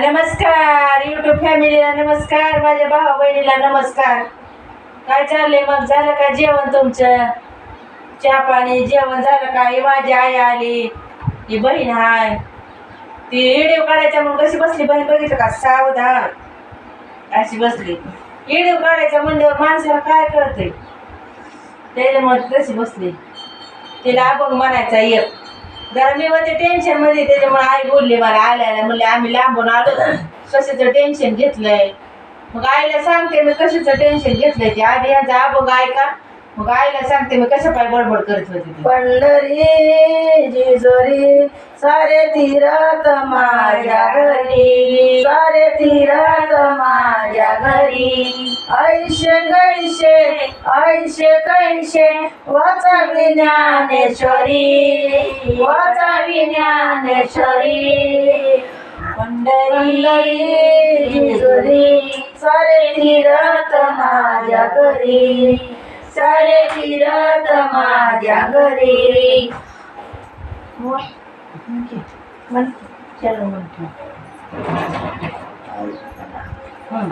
नमस्कार युट्यूब फॅमिलीला नमस्कार माझ्या भावा बहिणीला नमस्कार. काय चाललंय? मग झालं का जेवण तुमचं? चहा पाणी जेवण झालं का? ही माझी आई आली. ही बहीण आहे ती व्हिडिओ काढायचा म्हणून कशी बसली? बहीण बघितलं का? सावधान. अशी बसली. व्हिडिओ काढायच्या म्हणल्यावर माणसाला काय कळतंय? त्याच्यामुळे ती तशी बसली. तिला आपण म्हणायचा एक जरा मी म्हणते टेन्शनमध्ये त्याच्यामुळे आई बोलली मला आल्याला म्हणले आम्ही लांबून आलो. कशाचं टेन्शन घेतलंय? मग आईला सांगते मी कशाचं टेन्शन घेतलंय? ते आधी यांचा अभंग ऐका. मग आईला सांगते मी कशा पाय बडबड करत होती ती. पंढरी जिजोरी सारे तीरथ माझ्या घरी. सारे तीरथ माझ्या घरी. ऐशे कैशे ऐशे कैशे वाचावी ज्ञानेश्वरी. वाचावी ज्ञानेश्वरी. पंढरी जिजोरी सारे तीरात माझ्या घरी. सारे तीरथ माझ्या घरी.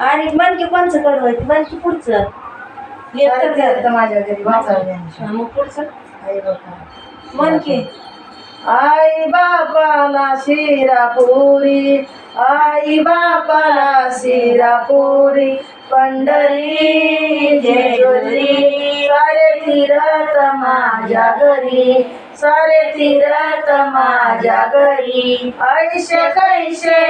आणि मन की कोणचं कडवायचं मन की पुढचं. माझ्या घरी वाचावी मग पुढचं? आई बाबा. मन की. आई बापाला शिरापुरी. आई बापाला सिरापुरी पंढरी जेजुरी. सारे तीरथ माझ्या घरी सारे तीरथ माझ्या घरी. ऐशे कैशे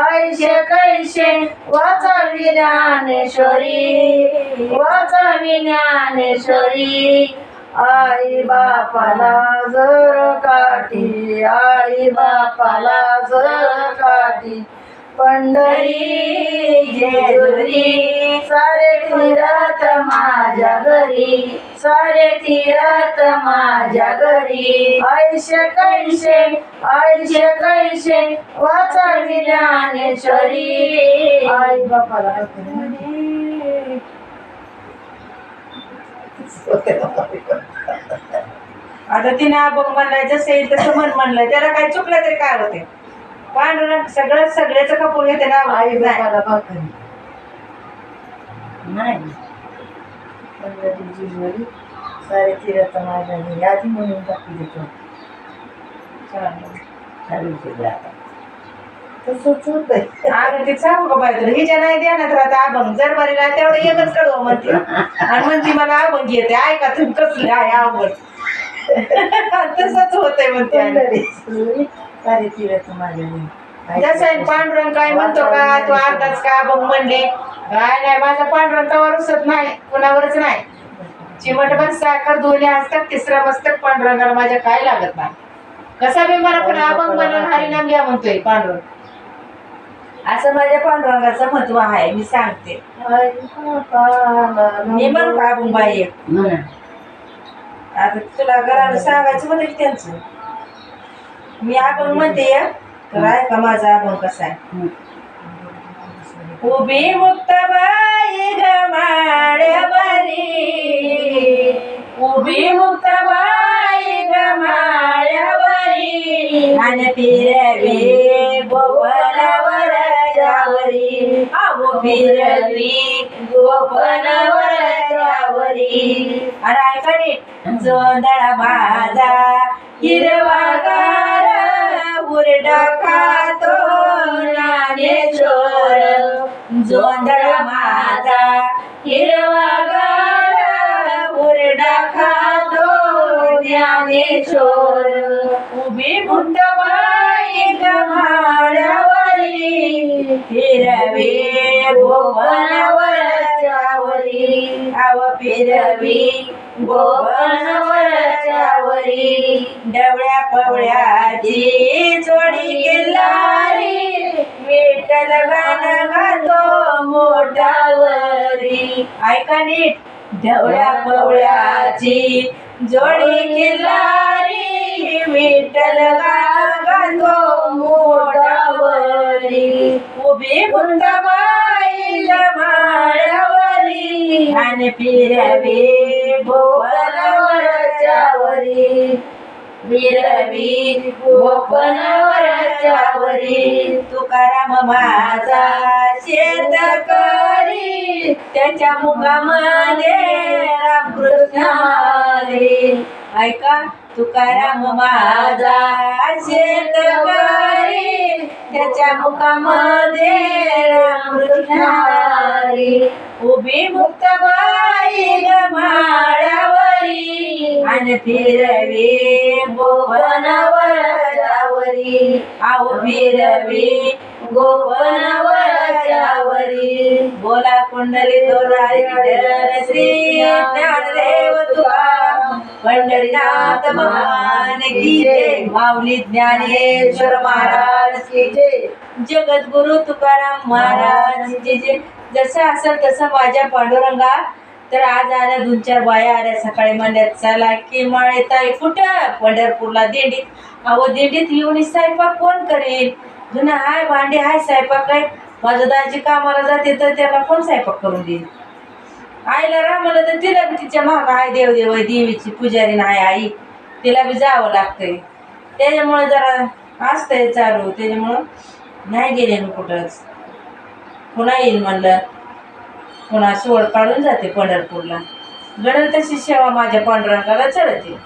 ऐशे कैशे वाचावी ज्ञानेश्वरी वाचावी ज्ञानेश्वरी आई बापाला जर काठी आई बापाला जर काठी. पंढरी जेजुरी सारे तीरथ माझ्या घरी सारे तीरथ माझ्या घरी. आयुष्य कैसे आयुष्य कैसे वाचावी ज्ञानेश्वरी आई बापाला Okay. आता तिने अभंग म्हणलाय जसं येईल तसं मन म्हणलंय. त्याला काय चुकलं तरी काय होते पांडुरंग सगळं सगळ्याचं कपूर घेते ना आई भाकरी नाही. सारे माझ्या घरी आधी म्हणून टाकी देतो. चालेल. तसंच होतंय. अगं ते सांगू का पाहिजे हिच्या नाही ध्यानात राहत अभंग जर बरीला तेवढं एकच कडवं म्हणते. आणि म्हणते मला अभंग येते. ऐका तुम्ही कसले आहे अवघड. तसंच होतंय म्हणते सारे माझ्या घरी. जसं पांडुरंग काय म्हणतो का? तू अर्धाच का अभंग म्हणले. काय नाही माझा पांडुरंग कवर उसत नाही कुणावरच नाही. चिमटभर साखर दोन्ही असतात तिसरा मस्तक पांडुरंगाला माझ्या काय लागत नाही. कसा बी मला पण अभंग म्हणून हरिनाम घ्या म्हणतोय पांडुरंग. असं माझ्या पांडुरंगाचं महत्त्व आहे मी सांगते. मी म्हणू का अभंग बाई एक? आता तुला घरानं सांगायचं म्हणलं की त्यांचं. मी अभंग म्हणते या तर ऐका माझा अभंग कसा आहे? उभी मुक्ताबाई गमाड्यावरी उभी मुक्ताबाई गमाड्यावरी आणि फिरवी गोपनावर जावरी अहो गोपन गोपनावर आणि ऐका नीट जोंधळा माझा हिरवागार उरडा खातो ज्ञानेश्वर जोंधळा माझा हिरवागार उरडा खातो ज्ञानेश्वर उभी मुंडबाई गमाड्यावरी फिरवे गोवनावरच्यावरी आव फिरवी गोवनावरच्यावरी डवळ्या पवळ्याची जोडी गेलारी विठ्ठल गाणं गातो मोठावरी. ऐका नीट ढवळ्या पवळ्याची जोडी केलारी विठ्ठल गाणं गातो मोठावरी. उभी गुंडाबाई माळ्यावरी आणि फिरवे गोवरावर विरवी गोपनावरच्यावरी. तुकाराम माझा शेत करी. त्याच्या मुखामध्ये रामकृष्ण ऐका तुकाराम माझा शेतकरी त्याच्या मुखामध्ये रामकृष्ण उभी मुक्त बाई माळ्यावरी आणि फिरवी गोपनावर जावरी आहो फिरवी गोपनावर बोला कुंडली दोरारी श्री ज्ञानदेव तुकाराम पंढरीनाथ भगवान की माऊली ज्ञानेश्वर महाराज की जय. जगद्गुरु तुकाराम महाराज की जय. जसं असेल तसं माझ्या पांडुरंगा. तर आज आल्या दोन चार बाया आल्या सकाळी म्हणल्या चला की माळे कुठ कुठं? पंढरपूरला दिंडीत. अहो दिंडीत येऊन स्वयंपाक कोण करेल जुना हाय भांडे हाय स्वयंपाक काय माझं दाजी कामाला जाते तर त्याला कोण स्वयंपाक करून देईल आईला रामाला तर तिला बी तिच्या महाग आहे देवदेव आहे, देवीची पुजारी नाही आई. तिला बी जावं लागतंय. त्याच्यामुळे जरा असतंय चालू त्याच्यामुळं नाही गेले मी कुठंच. पुन्हा येईल म्हणलं. पुन्हा सोड काढून जाते पंढरपूरला. घडेल तशी सेवा माझ्या पांडुरंगाला चढते.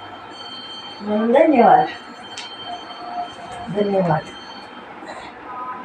म्हणून धन्यवाद. धन्यवाद.